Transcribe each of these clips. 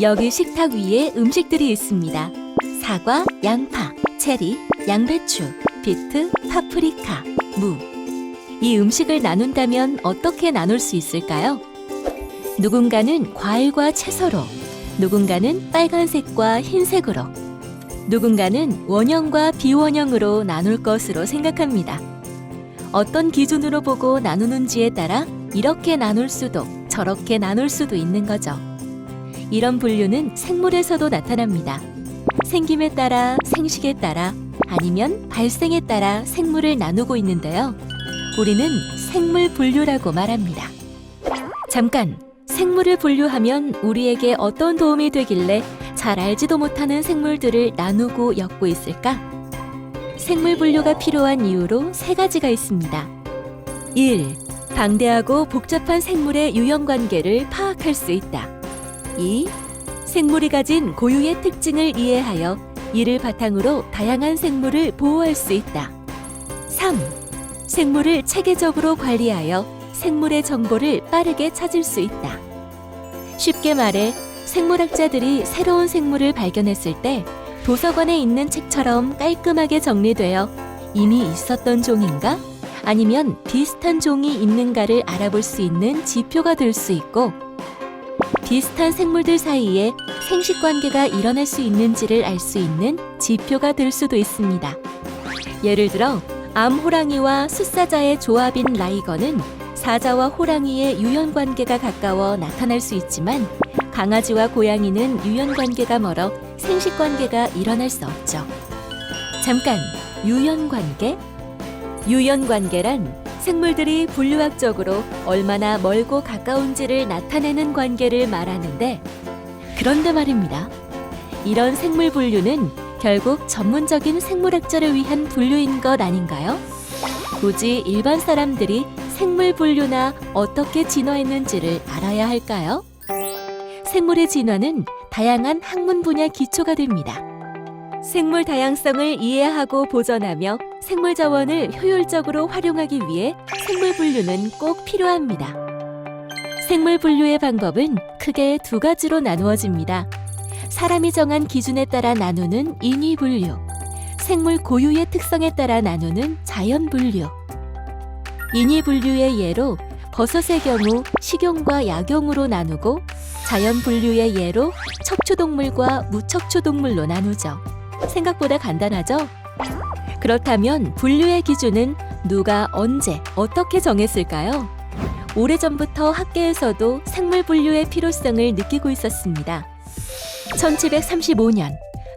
여기 식탁 위에 음식들이 있습니다. 사과, 양파, 체리, 양배추, 비트, 파프리카, 무. 이 음식을 나눈다면 어떻게 나눌 수 있을까요? 누군가는 과일과 채소로, 누군가는 빨간색과 흰색으로, 누군가는 원형과 비원형으로 나눌 것으로 생각합니다. 어떤 기준으로 보고 나누는지에 따라 이렇게 나눌 수도 저렇게 나눌 수도 있는 거죠. 이런 분류는 생물에서도 나타납니다. 생김에 따라, 생식에 따라, 아니면 발생에 따라 생물을 나누고 있는데요. 우리는 생물 분류라고 말합니다. 잠깐, 생물을 분류하면 우리에게 어떤 도움이 되길래 잘 알지도 못하는 생물들을 나누고 엮고 있을까? 생물 분류가 필요한 이유로 세 가지가 있습니다. 1. 방대하고 복잡한 생물의 유형 관계를 파악할 수 있다. 2. 생물이 가진 고유의 특징을 이해하여 이를 바탕으로 다양한 생물을 보호할 수 있다. 3. 생물을 체계적으로 관리하여 생물의 정보를 빠르게 찾을 수 있다. 쉽게 말해 생물학자들이 새로운 생물을 발견했을 때 도서관에 있는 책처럼 깔끔하게 정리되어 이미 있었던 종인가? 아니면 비슷한 종이 있는가를 알아볼 수 있는 지표가 될 수 있고 비슷한 생물들 사이에 생식 관계가 일어날 수 있는지를 알 수 있는 지표가 될 수도 있습니다. 예를 들어 암호랑이와 숫사자의 조합인 라이거는 사자와 호랑이의 유연 관계가 가까워 나타날 수 있지만 강아지와 고양이는 유연 관계가 멀어 생식 관계가 일어날 수 없죠. 잠깐 유연 관계? 유연 관계란 생물들이 분류학적으로 얼마나 멀고 가까운지를 나타내는 관계를 말하는데 그런데 말입니다. 이런 생물 분류는 결국 전문적인 생물학자를 위한 분류인 것 아닌가요? 굳이 일반 사람들이 생물 분류나 어떻게 진화했는지를 알아야 할까요? 생물의 진화는 다양한 학문 분야 기초가 됩니다. 생물 다양성을 이해하고 보존하며 생물 자원을 효율적으로 활용하기 위해 생물 분류는 꼭 필요합니다. 생물 분류의 방법은 크게 두 가지로 나누어집니다. 사람이 정한 기준에 따라 나누는 인위 분류, 생물 고유의 특성에 따라 나누는 자연 분류. 인위 분류의 예로 버섯의 경우 식용과 약용으로 나누고 자연 분류의 예로 척추동물과 무척추동물로 나누죠. 생각보다 간단하죠? 그렇다면 분류의 기준은 누가 언제 어떻게 정했을까요? 오래전부터 학계에서도 생물 분류의 필요성을 느끼고 있었습니다. 1735년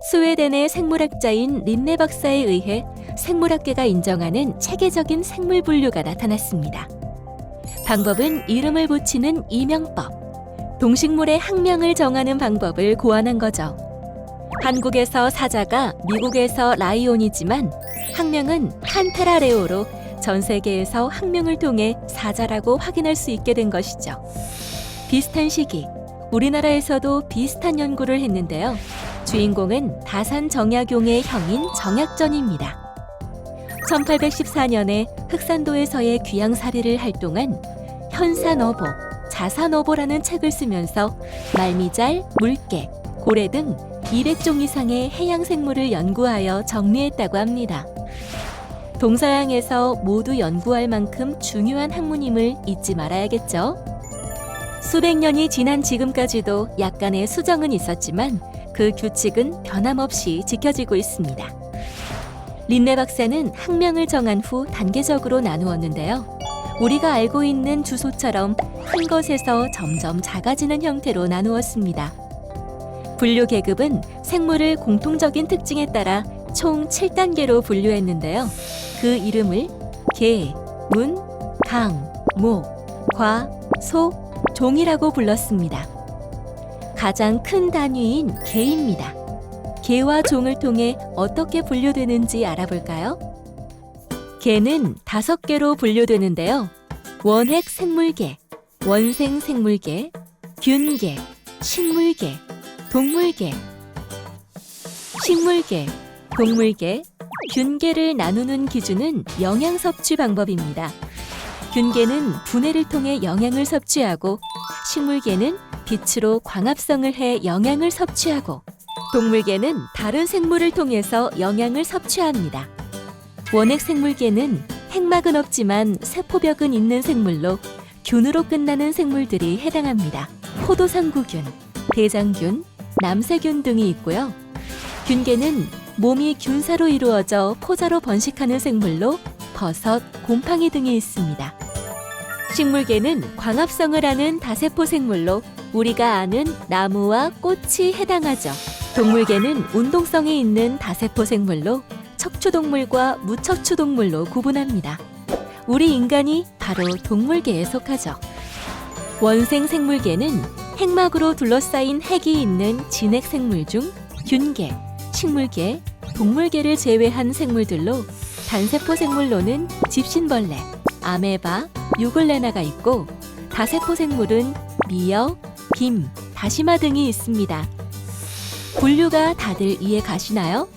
스웨덴의 생물학자인 린네 박사에 의해 생물학계가 인정하는 체계적인 생물 분류가 나타났습니다. 방법은 이름을 붙이는 이명법, 동식물의 학명을 정하는 방법을 고안한 거죠. 한국에서 사자가 미국에서 라이온이지만 학명은 판테라레오로 전 세계에서 학명을 통해 사자라고 확인할 수 있게 된 것이죠. 비슷한 시기 우리나라에서도 비슷한 연구를 했는데요. 주인공은 다산 정약용의 형인 정약전입니다. 1814년에 흑산도에서의 귀양살이를 할 동안 현산어보, 자산어보라는 책을 쓰면서 말미잘, 물개, 고래 등 200종 이상의 해양 생물을 연구하여 정리했다고 합니다. 동서양에서 모두 연구할 만큼 중요한 학문임을 잊지 말아야겠죠. 수백 년이 지난 지금까지도 약간의 수정은 있었지만 그 규칙은 변함없이 지켜지고 있습니다. 린네 박사는 학명을 정한 후 단계적으로 나누었는데요. 우리가 알고 있는 주소처럼 큰 것에서 점점 작아지는 형태로 나누었습니다. 분류 계급은 생물을 공통적인 특징에 따라 총 7단계로 분류했는데요. 그 이름을 개, 문, 강, 목, 과, 소, 종이라고 불렀습니다. 가장 큰 단위인 개입니다. 개와 종을 통해 어떻게 분류되는지 알아볼까요? 개는 다섯 개로 분류되는데요. 원핵 생물계, 원생 생물계, 균계, 식물계, 동물계. 식물계, 동물계, 균계를 나누는 기준은 영양 섭취 방법입니다. 균계는 분해를 통해 영양을 섭취하고 식물계는 빛으로 광합성을 해 영양을 섭취하고 동물계는 다른 생물을 통해서 영양을 섭취합니다. 원핵 생물계는 핵막은 없지만 세포벽은 있는 생물로 균으로 끝나는 생물들이 해당합니다. 포도상구균, 대장균, 남세균 등이 있고요. 균계는 몸이 균사로 이루어져 포자로 번식하는 생물로 버섯, 곰팡이 등이 있습니다. 식물계는 광합성을 하는 다세포 생물로 우리가 아는 나무와 꽃이 해당하죠. 동물계는 운동성이 있는 다세포 생물로 척추동물과 무척추동물로 구분합니다. 우리 인간이 바로 동물계에 속하죠. 원생 생물계는 핵막으로 둘러싸인 핵이 있는 진핵 생물 중 균계, 식물계, 동물계를 제외한 생물들로 단세포 생물로는 집신벌레, 아메바, 유글레나가 있고 다세포 생물은 미역, 김, 다시마 등이 있습니다. 분류가 다들 이해 가시나요?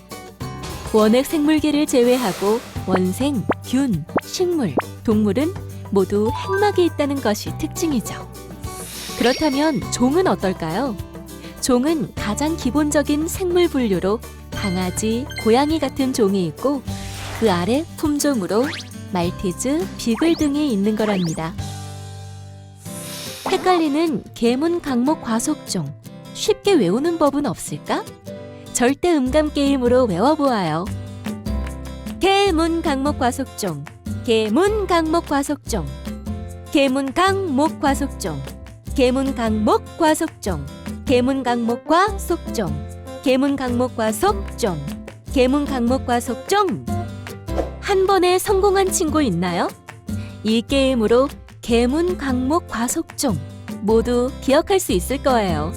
원핵 생물계를 제외하고 원생, 균, 식물, 동물은 모두 핵막이 있다는 것이 특징이죠. 그렇다면 종은 어떨까요? 종은 가장 기본적인 생물 분류로 강아지, 고양이 같은 종이 있고 그 아래 품종으로 말티즈, 비글 등이 있는 거랍니다. 헷갈리는 계문 강목 과속종 쉽게 외우는 법은 없을까? 절대 음감 게임으로 외워보아요. 계문 강목 과속종, 계문 강목 과속종, 계문 강목 과속종, 계문 강목 과 속종, 계문 강목 과 속종, 계문 강목 과 속종, 계문 강목 과 속종. 한 번에 성공한 친구 있나요? 이 게임으로 계문 강목 과속종 모두 기억할 수 있을 거예요.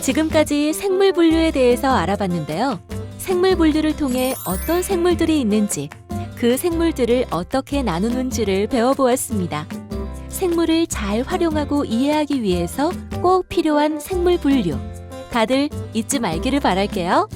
지금까지 생물 분류에 대해서 알아봤는데요. 생물 분류를 통해 어떤 생물들이 있는지, 그 생물들을 어떻게 나누는지를 배워보았습니다. 생물을 잘 활용하고 이해하기 위해서 꼭 필요한 생물 분류. 다들 잊지 말기를 바랄게요.